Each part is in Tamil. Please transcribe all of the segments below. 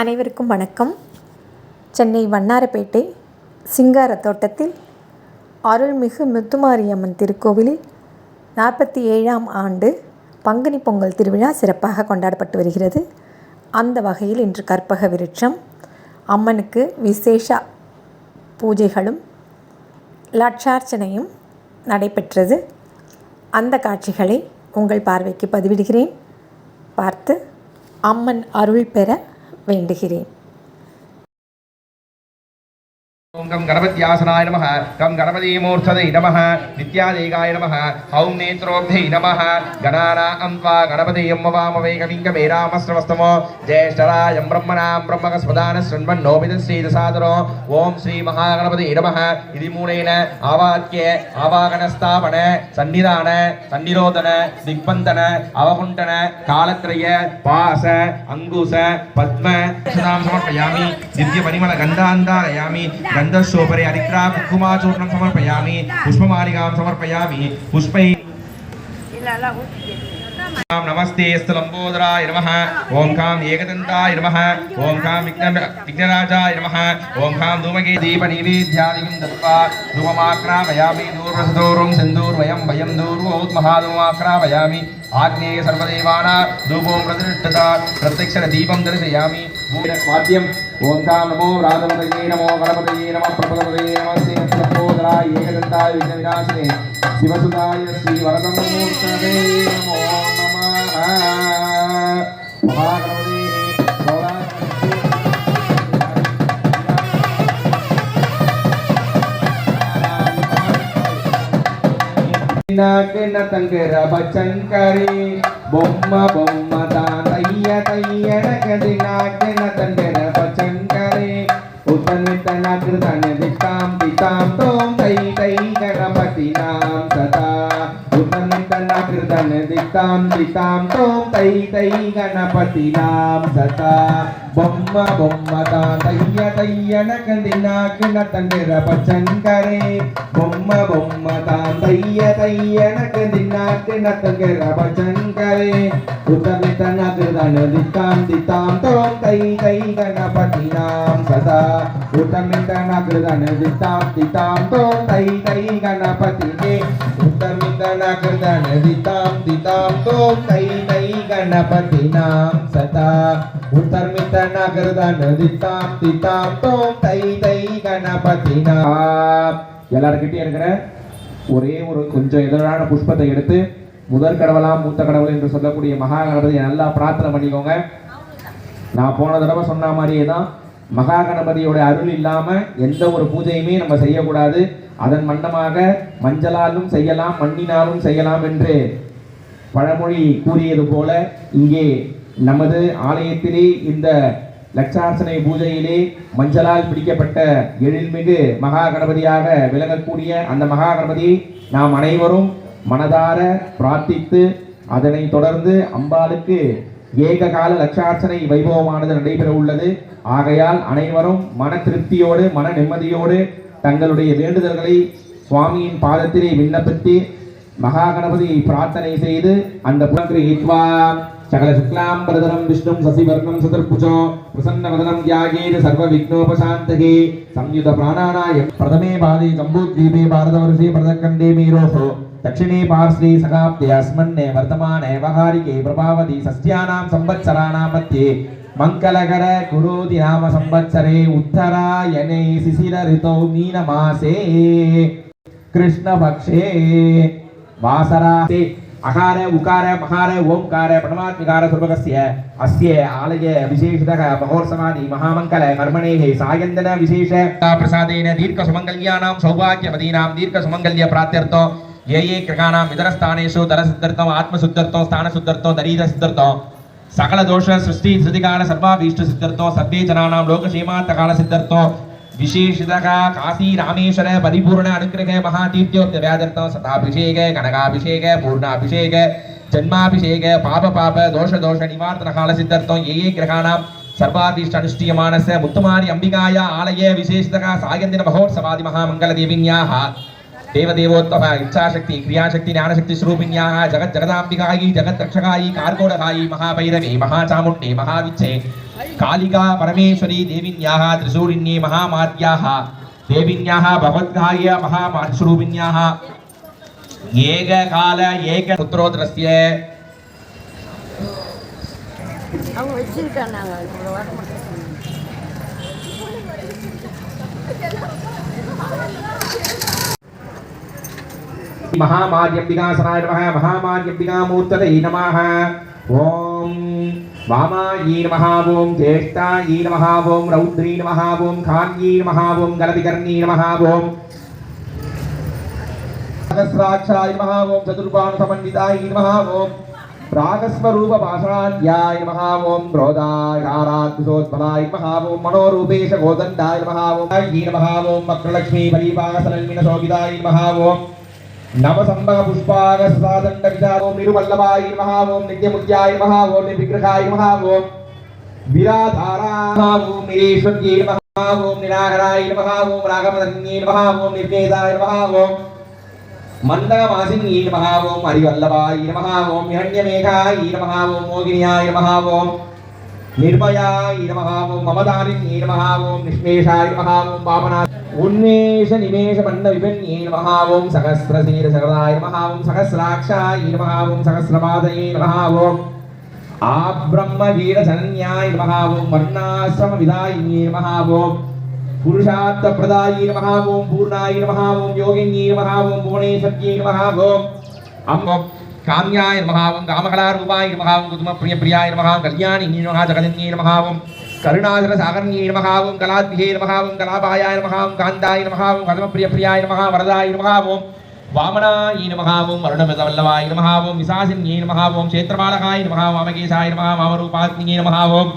அனைவருக்கும் வணக்கம். சென்னை வண்ணாரப்பேட்டை சிங்கார தோட்டத்தில் அருள்மிகு முத்துமாரியம்மன் திருக்கோவிலில் நாற்பத்தி ஏழாம் ஆண்டு பங்குனி பொங்கல் திருவிழா சிறப்பாக கொண்டாடப்பட்டு வருகிறது. அந்த வகையில் இன்று கற்பக விருட்சம் அம்மனுக்கு விசேஷ பூஜைகளும் லட்சார்ச்சனையும் நடைபெற்றது. அந்த காட்சிகளை உங்கள் பார்வைக்கு பதிவிடுகிறேன். பார்த்து அம்மன் அருள் பெற വേണ്ടിയിരിക്കും கம் கணபத்யாசனாய நம கம் கணபதிமூர்த்ததை நம நித்யாதேகாய நம ஹௌம் நேத்ரோப்தை நம கணானாம் வா கணபதியம் வாமவே கவிங்கமே ராமஸ்ரவஸ்தமோ ஜேஷ்டராயம் பிரம்மணாம் பிரம்மகஸ்மதான ஸ்ரண்வன் நோபித ஸ்ரீதசாதரோ ஓம் ஸ்ரீ மகாகணபதி நம இது மூலேன ஆவாக்கிய ஆவாகனஸ்தாபன சன்னிதான சன்னிரோதன திக்பந்தன அவகுண்டன காலத்ரய பாச அங்குச பத்ம சமர்ப்பயாமி நித்திய பரிமள கந்தாந்தாரயாமி கந்த सोपरे अरिक्रा कुकुमा चूर्ण समर्पयामि, पुष्पमालिका समर्पयामि, पुष्पै नमस्ते स्थलम्बोदराय नमः ओं कां एकदंताय नमः ओं कां विघ्न विघ्नराजाय नमः, ॐ कां धूमके दीपनैवेद्यादिकं दत्त्वा धूममाक्रामयामि दूर्वसदोरुं सिन्दूर्वयं वयं दूर्वोद्महाधूमाक्रामयामि। ఆగ్నేయ సర్వదేవానా ధూపం ప్రతిష్ఠత ప్రత్యక్ష దీపం దర్శయామి వాద్యం ఓం కాం నమో రాధపతయే నమో గణపతయే నమ ప్రపదపతయే శ్రీ స్థలంబోదరాయ ఏకదంతాయ విఘ్న వినాశినే శివసుదాయ శ్రీ వరదమూర్తదే నమో నమః మహాగణపతి కింద కింద తంగర బచ్చంకరి బొమ్మ బొమ్మ తాతయ్య తయ్యడ కదిన కింద తంగర బచ్చంకరి ఉత్తమితన కృతన దిష్టాం పితాం తోం తై తై గణపతి నాం సదా. ఉత్తమితన కృతన దిష్టాం పితాం తోం తై తై గణపతి నాం సదా. బొమ్మ బొమ్మ తాతయ్య తయ్యనకది నాకెన తంగర బచంకరి బొమ్మ బొమ్మ తాతయ్య తయ్యనకది నాకెన తంగర బచంకరి ఉతనిత నగృతన దితాం దితాం తోం తై తై గణపతి నాం సదా ఉతమిత నగృతన దితాం దితాం తోం తై తై గణపతినే ఉతమిత నగృతన దితాం దితాం తోం తై गणपतिनां सदा उत्तर्मितनगरदनदितां तितां तों தை தை கணபதினா எல்லார்கிட்டையும் இருக்கிற ஒரே ஒரு கொஞ்சம் இதழான புஷ்பத்தை எடுத்து முதற் கடவுளாம் மூத்த கடவுள் என்று சொல்லக்கூடிய மகா கணபதியை நல்லா பிரார்த்தனை பண்ணிக்கோங்க. நான் போன தடவை சொன்ன மாதிரியே தான் மகா கணபதியோட அருள் இல்லாமல் எந்த ஒரு பூஜையுமே நம்ம செய்யக்கூடாது. அதன் மண்டமாக மஞ்சளாலும் செய்யலாம் மண்ணினாலும் செய்யலாம் என்று பழமொழி கூறியது போல இங்கே நமது ஆலயத்திலே இந்த லட்சாசனை பூஜையிலே மஞ்சளால் பிடிக்கப்பட்ட எழில்மிகு மகா கணபதியாக விளங்கக்கூடிய அந்த மகா கணபதி நாம் அனைவரும் மனதார பிரார்த்தித்து அதனை தொடர்ந்து அம்பாளுக்கு ஏககால லட்சார்ச்சனை வைபவமானது நடைபெற உள்ளது. ஆகையால் அனைவரும் மன திருப்தியோடு மன நிம்மதியோடு தங்களுடைய வேண்டுதல்களை சுவாமியின் பாதத்திலே விண்ணப்பித்து மகா கணபதியை பிரார்த்தனை செய்து அந்த புலங்கிரகித்வா சகல சுக்லாம் பிரதரம் விஷ்ணும் சசிவர்ணம் சதுர்புஜோ பிரசன்ன வதனம் தியாகேன சர்வ விக்னோபசாந்தகே சம்யுத பிராணானாய பிரதமே பாதி ஜம்பூத்வீபே பாரதவர்ஷே பிரதக்கண்டே மீரோஹோ दक्षिणे पार्श्वे सकाब्दे अस्मन्ने वर्तमाने वहारिके प्रभावति सस्यानां संवत्सराणां मध्ये मङ्गलकर कुरोति नाम संवत्सरे उत्तरायणे शिशिर ऋतौ मीनमासे कृष्णपक्षे वासरा अकार, उकार, महार, ओंकार पणमात्मिकार सर्वकस्य अस्य आलये विशेषतः महोत्सवानि महामङ्गल कर्मणेः सायन्दन विशेष। प्रसादेन दीर्घसुमङ्गल्यानां सौभाग्यवदीनां दीर्घसुमङ्गल्यप्राप्त्यर्थो ये ये कृकाणां दरसिद्धर्थम् आत्मशुद्धर्थो, स्थानशुद्धर्थो सर्वे जनानां लोकक्षेमार्थकालसिद्धर्थो विशेषतः काशी रामेश्वर परिपूर्ण अनुग्रह महातीर्थ्योत्य व्याधर्थं सताभिषेक कनकाभिषेक पूर्णाभिषेक जन्माभिषेक पाप पाप दोष दोष निवारण काल सिद्धर्थं ये ये ग्रहाणां सर्वाभीष्ट अनुष्ठीयमानस्य मुत्तुमारी अम्बिकाया आलये विशेषतः सायन्दिन महोत्सवादि महामङ्गलदेविन्याः देवदेवोत्तम इच्छाशक्ति क्रियाशक्ति ज्ञानशक्ति स्वरूपिण्याः जगत् जगदाम्बिकायै जगत् रक्षकायै कार्कोडकायै महाभैरवे महाचामुण्डे महाविच्छे कालिका परमेश्वरी देवीन्याः त्रिशूलिन्ये महामार्याः देवीन्याः भगवद्गाय महामार्स्वरूपिण्याः एककाल एकपुत्रोत्रस्य அவங்க మహామార్యబ్దిగాసనాయ నమ మహామార్యబ్దిగామూర్తదై నమ ఓం వామాయీ నమ ఓం జ్యేష్ఠాయీ రౌద్రీ నమ ఖాన్యీ నమ ఓం గలవికర్ణీ సహస్రాక్షాయ నమ ఓం సమన్వితాయ నమ రాగస్వరూప భాషాణ్యాయ మనోరూపేశ గోదండాయ శోభితాయ నవసంభవ పుష్పాగ సదాదండ విధానం నిరువల్లభాయ నమః ఓం నిత్యముద్యాయ నమః ఓం విగ్రహాయ నమః ఓం విరాధారాయ ఓం నిరేశ్వర్యే నమః ఓం నిరాహరాయ నమః ఓం రాగమదన్యే నమః ఓం నిర్వేదాయ నమః ఓం మందమాసిన్యే హరివల్లభాయ నమః హిరణ్యమేఘాయ నమః మోగినియాయ నమః నిర్భయాయ నమ ఓం మమదారిణ్యే నమ ఓం నిష్మేషాయ నమ ఓం వామనా ఉన్మేష నిమేష మండ విభిన్యే నమ ఓం సహస్రశీర సరదాయ నమ ఓం సహస్రాక్షాయ నమ ఓం సహస్రపాదయే కామ్యాయ నమహావం రామకళారూపాయ నమహావం కుతుమ ప్రియ ప్రియాయ నమహావం కళ్యాణి నమః జగదన్యే నమహావం కరుణాధర సాగర్యే నమహావం కళాద్యే నమహావం కళాపాయాయ నమహావం కాంతాయ నమహావం కదమ ప్రియ ప్రియాయ నమః వరదాయ నమహావం వామనాయ నమహావం వరుణమృతవల్లవాయ నమహావం విశాసిన్యే నమహావం క్షేత్రపాలకాయ నమహాం వామకేశాయ నమః వామరూపాత్మ్యే నమహావం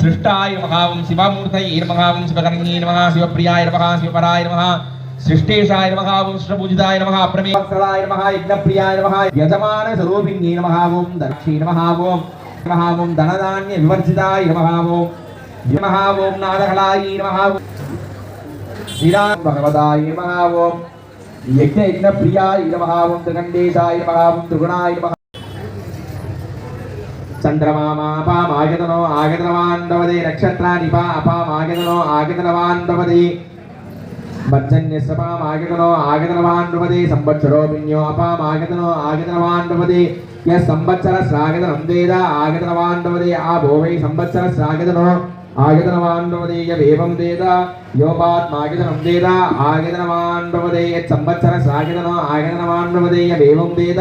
సృష్టాయ నమహావం శివమూర్తయే నమహావం శివకర్ణ్యే నమః శివప్రియాయ నమః శివపరాయ నమః సృష్టేషాయ నమ ఓం విష్ణుపూజితాయ నమ ప్రమేయ నమ యజ్ఞప్రియాయ నమ యజమాన స్వరూపిణ్యే నమ ఓం దక్షే నమ ఓం ధనధాన్య వివర్జితాయ నమ ఓం నాదహలాయ నమ భగవదాయ నమ ఓం యజ్ఞ యజ్ఞప్రియాయ నమ త్రిగుణాయ భవదే పా అపామాగతనో ఆగతనవాన్ భవదే మర్జన్యశ్రమామాగితనో ఆగితనవాన్ నృపతి సంవత్సరో పుణ్యో అపామాగితనో ఆగితనవాన్ నృపతి య సంవత్సర శ్రాగితనం వేద ఆగితనవాన్ నృపతి ఆ భోవై సంవత్సర శ్రాగితనో ఆగితనవాన్ నృపతి యవేవం వేద యోపాత్మాగితనం వేద ఆగితనవాన్ నృపతి యత్ సంవత్సర శ్రాగితనో ఆగితనవాన్ నృపతి యవేవం వేద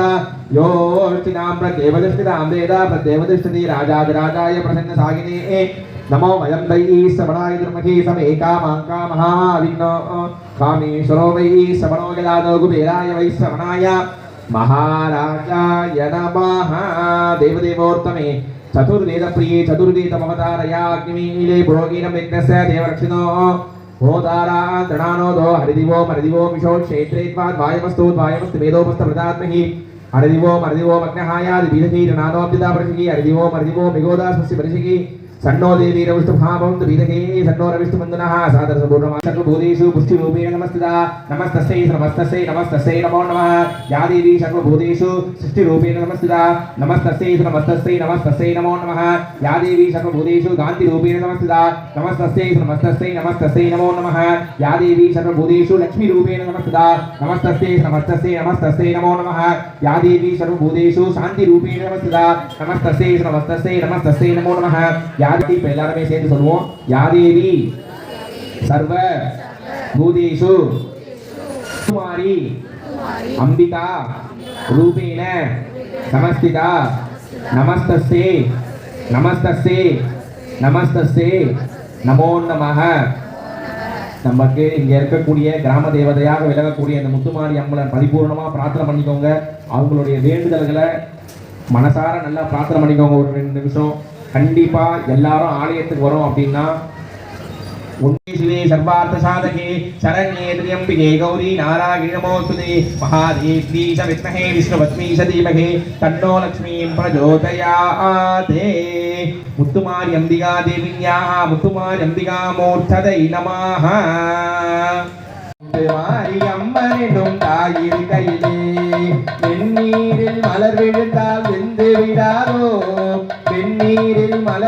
యోర్చినాం ప్రదేవదృష్టిరాం వేద ప్రదేవదృష్టి రాజాదిరాజాయ ప్రసన్న సాగినే नमो वयं वै श्रवणाय दुर्मखे समे कामाङ्का महाविघ्नो कामेश्वरो वै श्रवणो यदादो कुबेराय वै श्रवणाय महाराजाय नमः देवदेवोत्तमे चतुर्वेदप्रिये चतुर्वेदमवतारयाग्निमीले पुरोगीनं यज्ञस्य देवरक्षिणो होतारा तृणानोदो हरिदिवो मरिदिवो मिशो क्षेत्रेत्वाद्वायमस्तु द्वायमस्तु वेदोपस्तप्रदात्महि हरिदिवो मरिदिवो मग्नहायादिबीधकी ऋणानोऽब्दिता परिषिकी हरिदिवो मरिदिवो मिगोदास्मस्य परिषिकी సన్నో దేవీ రవిస్తుభావం తుభిదగే సన్నో రవిస్తుమందున సాదర సంపూర్ణమాసర్వ భూతేషు పుష్టి రూపేణ నమస్తద నమస్తస్యై నమస్తస్యై నమస్తస్యై నమో నమః యా దేవీ సర్వ భూతేషు సృష్టి రూపేణ నమస్తద నమస్తస్యై నమస్తస్యై నమస్తస్యై నమో నమః యా దేవీ సర్వ భూతేషు కాంతి రూపేణ నమస్తద నమస్తస్యై నమస్తస్యై నమస్తస్యై నమో నమః యా దేవీ సర్వ భూతేషు లక్ష్మీ రూపేణ నమస్తద నమస్తస్యై నమస్తస్యై నమస్తస్యై నమో నమః యా సర్వ భూతేషు శాంతి రూపేణ నమస్తద నమస్తస్యై నమస్తస్యై నమస్తస్యై నమో నమః యా யாருக்கு இப்ப எல்லாருமே சேர்ந்து சொல்லுவோம். யாதேவி சர்வ பூதேஷு குமாரி அம்பிகா ரூபேண சமஸ்திதா நமஸ்தஸ்தே நமஸ்தஸ்தே நமஸ்தஸ்தே நமோ நமக்கு இங்கே இருக்கக்கூடிய கிராம தேவதையாக விலகக்கூடிய இந்த முத்துமாரி அம்மனை பரிபூர்ணமாக பிரார்த்தனை பண்ணிக்கோங்க. அவங்களுடைய வேண்டுதல்களை மனசார நல்லா பிரார்த்தனை பண்ணிக்கோங்க ஒரு ரெண்டு நிமிஷம். கண்டிப்பா எல்லாரும் ஆலயத்துக்கு வரும் அப்படின்னா உன்னே சர்வார்த்த சாதகே சரண்யே திரியம்பிகே கௌரி நாராயணி நமோஸ்துதே. மகாதேவி ச வித்மஹே விஷ்ணுபத்மி ச தீமஹே தன்னோ லக்ஷ்மீம் பிரஜோதயாதே முத்துமாரி அம்பிகா தேவின்யாः முத்துமாரி அம்பிகா மூர்த்ததை நமः மாரி அம்மனிடும் கையிலே வெந்நீரில் மலர் விழுந்தால் வெந்து விடாதோ? வெந்நீர்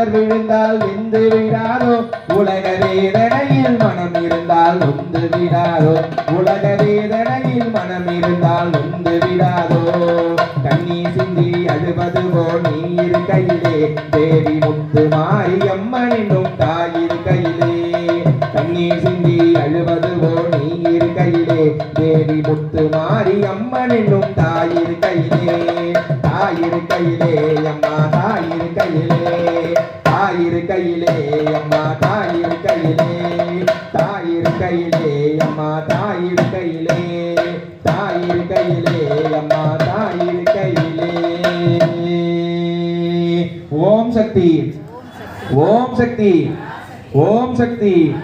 தண்ணீரில் விழுந்தால் வெந்து விடாதோ? உலக வேதனையில் மனம் இருந்தால் நொந்து விடாதோ? உலக வேதனையில் மனம் இருந்தால் நொந்து விடாதோ? கண்ணீர் சிந்தி அழுவது போல் நீ இருக்கையிலே தேவி முத்து மாரியம்மன் என்னும் தாய் இருக்கையிலே. கண்ணீர் சிந்தி அழுவது போல் நீ இருக்கையிலே தேவி முத்து மாரியம்மன் என்னும் தாய் இருக்கையிலே. தாய் இருக்கையிலே அம்மா தாய் இருக்கையிலே. கையிலே அம்மா தாய் கையிலே. தாய் கையிலே அம்மா தாய் கையிலே. தாய் கையிலே அம்மா தாய் இருக்கையிலே ஓம் சக்தி. ஓம் சக்தி. ஓம் சக்தி.